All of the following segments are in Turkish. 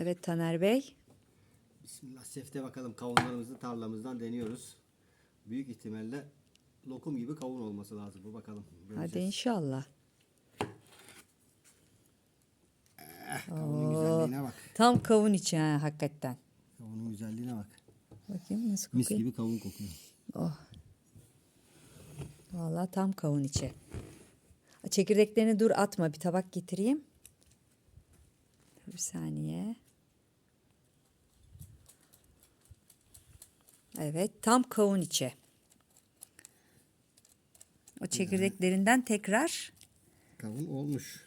Evet Taner Bey. Bismillah sefte bakalım kavunlarımızı tarlamızdan deniyoruz. Büyük ihtimalle lokum gibi kavun olması lazım bu bakalım. Hadi Göreceğiz. inşallah. Kavunun güzelliğine bak. Tam kavun içi ha hakikaten. Kavunun güzelliğine bak. Bakayım nasıl Mis kokuyor. gibi kavun kokuyor. Vallahi tam kavun içi. Çekirdeklerini dur atma bir tabak getireyim. Bir saniye. Evet tam kavun içi. O çekirdeklerinden tekrar Kavun olmuş.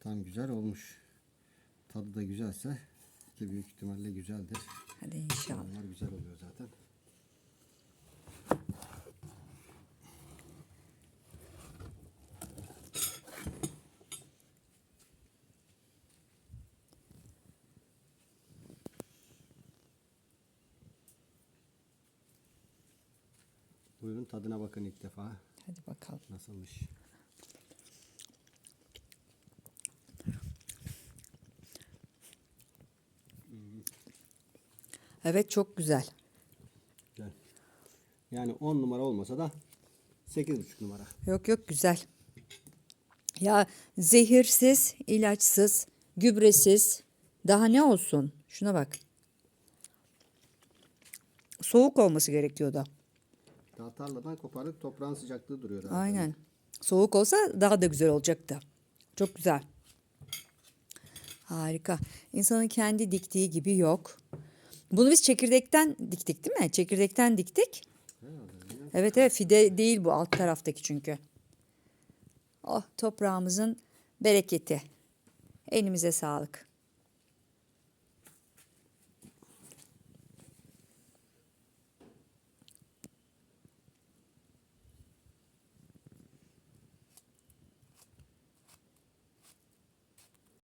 Tam güzel olmuş. Tadı da güzelse ki büyük ihtimalle güzeldir. hadi inşallah. Buyurun tadına bakın ilk defa. Hadi bakalım. Nasılmış? Evet çok güzel. Güzel. Yani 10 numara olmasa da 8,5 numara. Yok yok güzel. Ya zehirsiz, ilaçsız, gübresiz. Daha ne olsun? Şuna bak. Soğuk olması gerekiyordu. Daha tarladan kopardık toprağın sıcaklığı duruyor. daha. Aynen. Soğuk olsa daha da güzel olacaktı. Çok güzel. Harika. İnsanın kendi diktiği gibi yok. Bunu biz çekirdekten diktik değil mi? Çekirdekten diktik. Evet evet fide değil bu alt taraftaki çünkü. Oh toprağımızın bereketi. Elimize sağlık.